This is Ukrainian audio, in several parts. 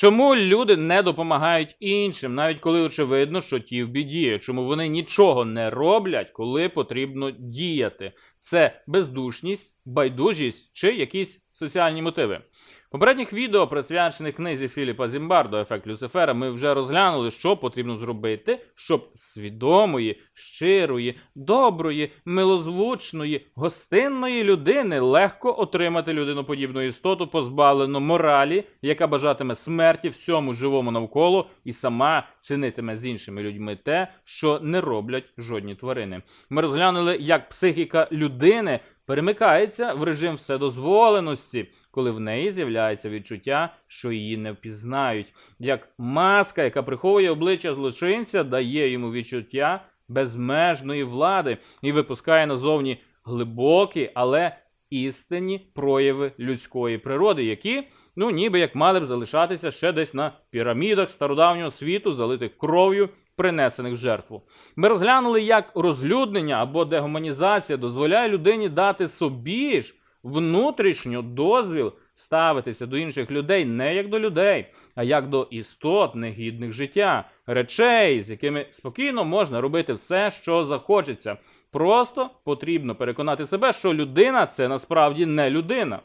Чому люди не допомагають іншим, навіть коли очевидно, що ті в біді? Чому вони нічого не роблять, коли потрібно діяти? Це бездушність, байдужість чи якісь соціальні мотиви. Попередніх відео, присвячених книзі Філіпа Зімбардо Ефект Люцифера, ми вже розглянули, що потрібно зробити, щоб свідомої, щирої, доброї, милозвучної, гостинної людини легко отримати людиноподібну істоту, позбавлену моралі, яка бажатиме смерті всьому живому навколо і сама чинитиме з іншими людьми те, що не роблять жодні тварини. Ми розглянули, як психіка людини перемикається в режим вседозволеності, коли в неї з'являється відчуття, що її не впізнають, як маска, яка приховує обличчя злочинця, дає йому відчуття безмежної влади і випускає назовні глибокі, але істинні прояви людської природи, які, ну ніби як мали б залишатися ще десь на пірамідах стародавнього світу, залитих кров'ю. Принесених в жертву. Ми розглянули, як розлюднення або дегуманізація дозволяє людині дати собі ж внутрішньо дозвіл ставитися до інших людей не як до людей, а як до істот, негідних життя, речей, з якими спокійно можна робити все, що захочеться. Просто потрібно переконати себе, що людина це насправді не людина.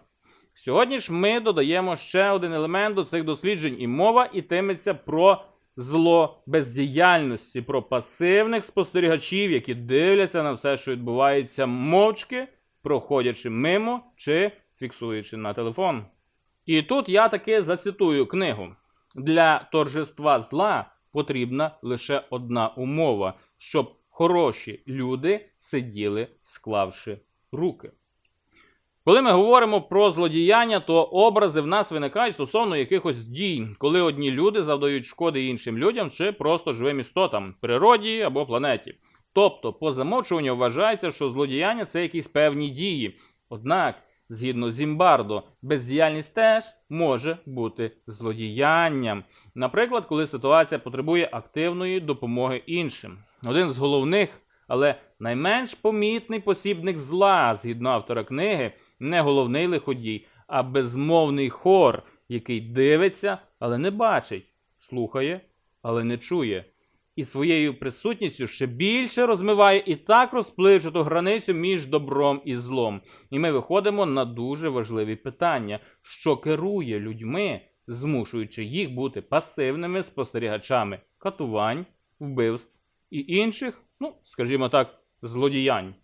Сьогодні ж ми додаємо ще один елемент до цих досліджень, і мова йтиметься про зло бездіяльності, про пасивних спостерігачів, які дивляться на все, що відбувається мовчки, проходячи мимо чи фіксуючи на телефон. І тут я таки зацитую книгу: для торжества зла потрібна лише одна умова, щоб хороші люди сиділи, склавши руки. Коли ми говоримо про злодіяння, то образи в нас виникають стосовно якихось дій, коли одні люди завдають шкоди іншим людям чи просто живим істотам, природі або планеті. Тобто, по замовчуванню вважається, що злодіяння це якісь певні дії. Однак, згідно Зімбардо, бездіяльність теж може бути злодіянням. Наприклад, коли ситуація потребує активної допомоги іншим. Один з головних, але найменш помітний посібник зла, згідно автора книги, не головний лиходій, а безмовний хор, який дивиться, але не бачить, слухає, але не чує. І своєю присутністю ще більше розмиває і так розпливчату границю між добром і злом. І ми виходимо на дуже важливі питання, що керує людьми, змушуючи їх бути пасивними спостерігачами катувань, вбивств і інших, ну, скажімо так, злодіянь.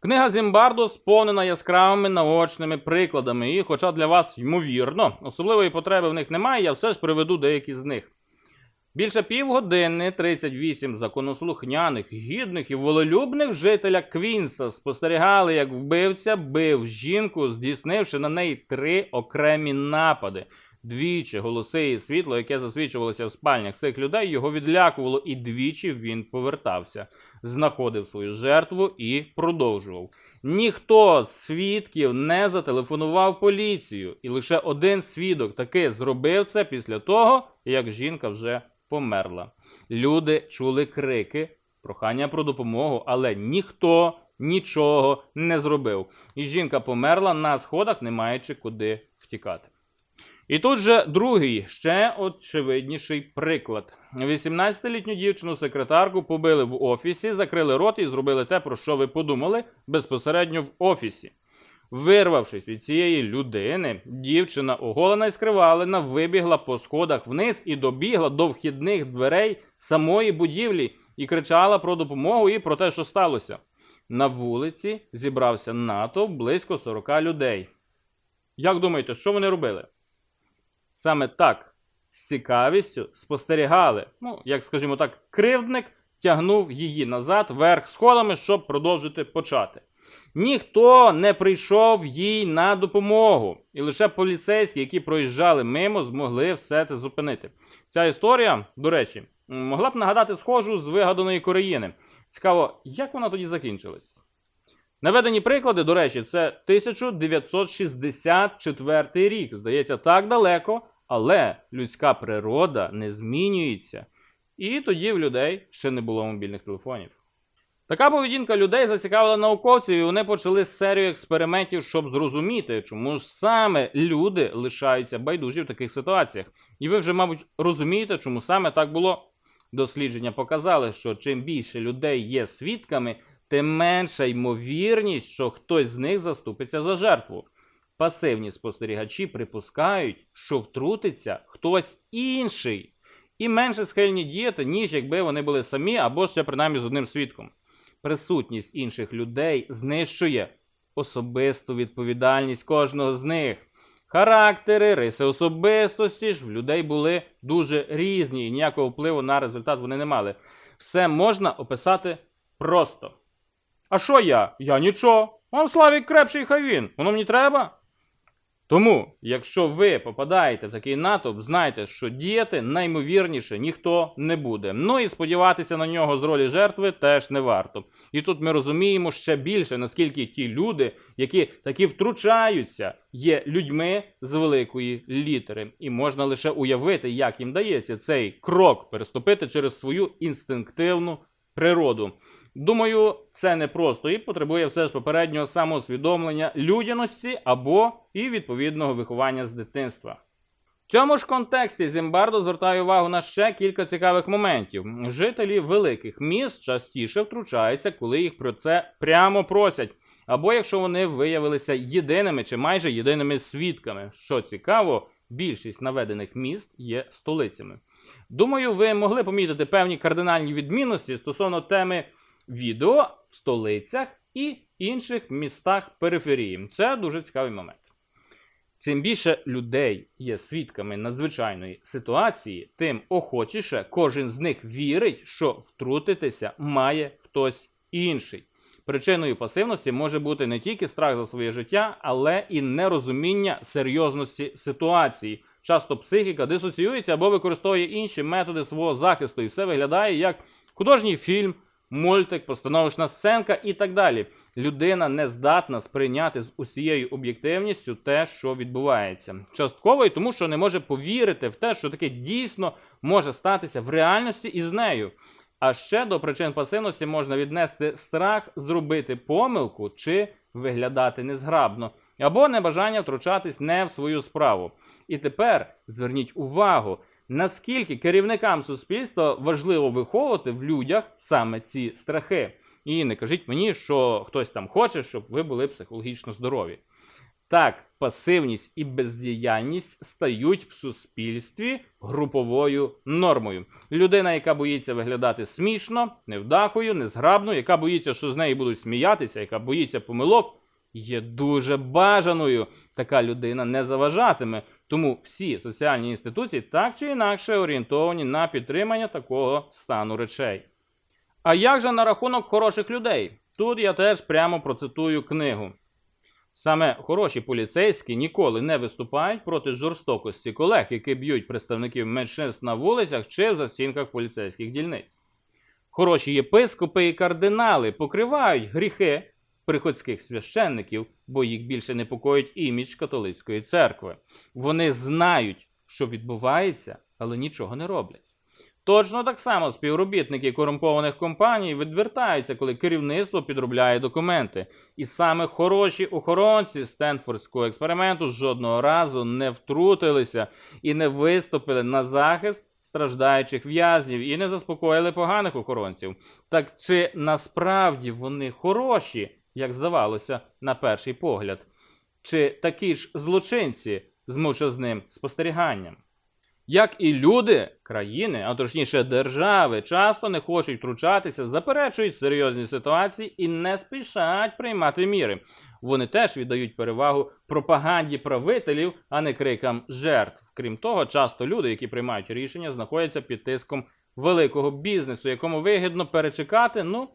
Книга Зімбардо сповнена яскравими наочними прикладами, і, хоча для вас, ймовірно, особливої потреби в них немає, я все ж приведу деякі з них. Більше півгодини 38 законослухняних, гідних і волелюбних жителя Квінса спостерігали, як вбивця бив жінку, здійснивши на неї три окремі напади. Двічі голоси і світло, яке засвічувалося в спальнях цих людей, його відлякувало, і двічі він повертався, знаходив свою жертву і продовжував. Ніхто з свідків не зателефонував поліцію, і лише один свідок таки зробив це після того, як жінка вже померла. Люди чули крики, прохання про допомогу, але ніхто нічого не зробив. І жінка померла на сходах, не маючи куди втікати. І тут же другий, ще очевидніший приклад. 18-літню дівчину-секретарку побили в офісі, закрили рот і зробили те, про що ви подумали, безпосередньо в офісі. Вирвавшись від цієї людини, дівчина оголена і скривалена вибігла по сходах вниз і добігла до вхідних дверей самої будівлі і кричала про допомогу і про те, що сталося. На вулиці зібрався натовп близько 40 людей. Як думаєте, що вони робили? Саме так, з цікавістю спостерігали. Ну, як скажімо так, кривдник тягнув її назад вверх сходами, щоб продовжити почати. Ніхто не прийшов їй на допомогу, і лише поліцейські, які проїжджали мимо, змогли все це зупинити. Ця історія, до речі, могла б нагадати схожу з вигаданої Кореїни. Цікаво, як вона тоді закінчилась? Наведені приклади, до речі, це 1964 рік. Здається, так далеко, але людська природа не змінюється. І тоді в людей ще не було мобільних телефонів. Така поведінка людей зацікавила науковців, і вони почали серію експериментів, щоб зрозуміти, чому ж саме люди лишаються байдужі в таких ситуаціях. І ви вже, мабуть, розумієте, чому саме так було. Дослідження показали, що чим більше людей є свідками, тим менша ймовірність, що хтось з них заступиться за жертву. Пасивні спостерігачі припускають, що втрутиться хтось інший, і менше схильні діяти, ніж якби вони були самі або ще принаймні з одним свідком. Присутність інших людей знищує особисту відповідальність кожного з них. Характери, риси особистості ж в людей були дуже різні, і ніякого впливу на результат вони не мали. Все можна описати просто. А що я? Я нічого. Он Славік крепший, хай він. Воно мені треба. Тому, якщо ви попадаєте в такий натовп, знайте, що діяти наймовірніше ніхто не буде. Ну і сподіватися на нього з ролі жертви теж не варто. І тут ми розуміємо ще більше, наскільки ті люди, які такі втручаються, є людьми з великої літери. І можна лише уявити, як їм дається цей крок переступити через свою інстинктивну природу. Думаю, це не просто і потребує все ж попереднього самоусвідомлення людяності або і відповідного виховання з дитинства. В цьому ж контексті Зімбардо звертає увагу на ще кілька цікавих моментів. Жителі великих міст частіше втручаються, коли їх про це прямо просять, або якщо вони виявилися єдиними чи майже єдиними свідками. Що цікаво, більшість наведених міст є столицями. Думаю, ви могли помітити певні кардинальні відмінності стосовно теми відео в столицях і інших містах периферії. Це дуже цікавий момент. Чим більше людей є свідками надзвичайної ситуації, тим охочіше кожен з них вірить, що втрутитися має хтось інший. Причиною пасивності може бути не тільки страх за своє життя, але і нерозуміння серйозності ситуації. Часто психіка дисоціюється або використовує інші методи свого захисту, і все виглядає як художній фільм, мультик, постановочна сценка і так далі. Людина не здатна сприйняти з усією об'єктивністю те, що відбувається. Частково і тому, що не може повірити в те, що таке дійсно може статися в реальності із нею. А ще до причин пасивності можна віднести страх зробити помилку чи виглядати незграбно, або небажання втручатись не в свою справу. І тепер зверніть увагу, наскільки керівникам суспільства важливо виховувати в людях саме ці страхи. І не кажіть мені, що хтось там хоче, щоб ви були психологічно здорові. Так, пасивність і бездіяльність стають в суспільстві груповою нормою. Людина, яка боїться виглядати смішно, невдахою, незграбною, яка боїться, що з неї будуть сміятися, яка боїться помилок, є дуже бажаною. Така людина не заважатиме. Тому всі соціальні інституції так чи інакше орієнтовані на підтримання такого стану речей. А як же на рахунок хороших людей? Тут я теж прямо процитую книгу. Саме хороші поліцейські ніколи не виступають проти жорстокості колег, які б'ють представників меншинств на вулицях чи в застінках поліцейських дільниць. Хороші єпископи і кардинали покривають гріхи приходських священників, бо їх більше непокоїть імідж католицької церкви. Вони знають, що відбувається, але нічого не роблять. Точно так само співробітники корумпованих компаній відвертаються, коли керівництво підробляє документи. І саме хороші охоронці Стенфордського експерименту жодного разу не втрутилися і не виступили на захист страждаючих в'язнів і не заспокоїли поганих охоронців. Так чи насправді вони хороші, як здавалося на перший погляд? Чи такі ж злочинці з мовчазним спостеріганням? Як і люди, країни, а точніше держави, часто не хочуть втручатися, заперечують серйозні ситуації і не спішать приймати міри. Вони теж віддають перевагу пропаганді правителів, а не крикам жертв. Крім того, часто люди, які приймають рішення, знаходяться під тиском великого бізнесу, якому вигідно перечекати, ну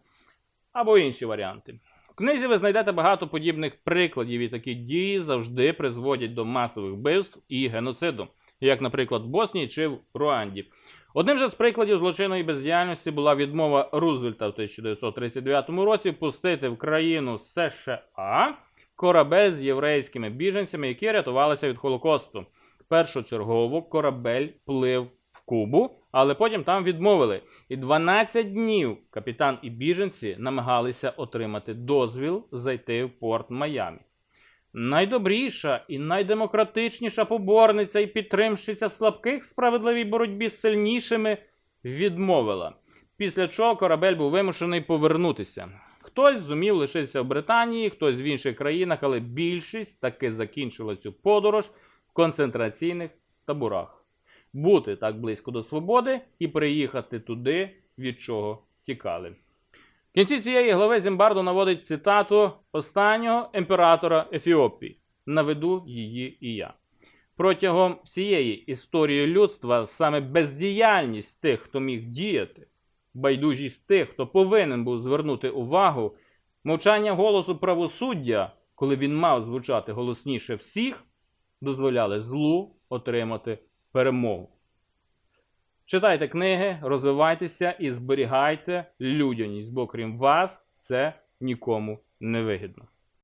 або інші варіанти. Книзі ви знайдете багато подібних прикладів, і такі дії завжди призводять до масових вбивств і геноциду як, наприклад, в Боснії чи в Руанді. Одним же з прикладів злочинної бездіяльності була відмова Рузвельта в 1939 році пустити в країну США корабель з єврейськими біженцями, які рятувалися від Холокосту. Першочергово корабель плив в Кубу, але потім там відмовили. І 12 днів капітан і біженці намагалися отримати дозвіл зайти в порт Майамі. Найдобріша і найдемократичніша поборниця і підтримщиця слабких справедливій боротьбі з сильнішими відмовила. Після чого корабель був вимушений повернутися. Хтось зумів лишитися в Британії, хтось в інших країнах, але більшість таки закінчила цю подорож в концентраційних таборах. Бути так близько до свободи і приїхати туди, від чого тікали. В кінці цієї глави Зімбардо наводить цитату останнього імператора Ефіопії. Наведу її і я. Протягом всієї історії людства саме бездіяльність тих, хто міг діяти, байдужість тих, хто повинен був звернути увагу, мовчання голосу правосуддя, коли він мав звучати голосніше всіх, дозволяли злу отримати перемогу. Читайте книги, розвивайтеся і зберігайте людяність, бо крім вас це нікому не вигідно.